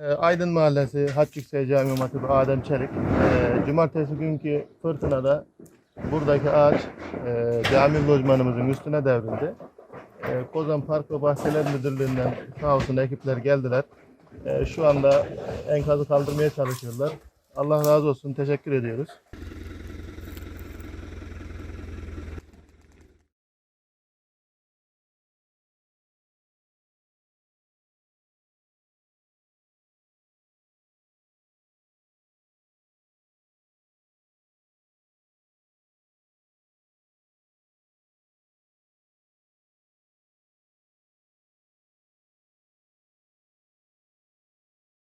Ee, Aydın Mahallesi Haç Yüksek Cami Hatibi Adem Çelik. E, cumartesi günkü fırtınada buradaki ağaç e, lojmanımızın üstüne devrildi. Ee, Kozan Park ve Bahçeler Müdürlüğü'nden sağ olsun ekipler geldiler. Şu anda enkazı kaldırmaya çalışıyorlar. Allah razı olsun, teşekkür ediyoruz.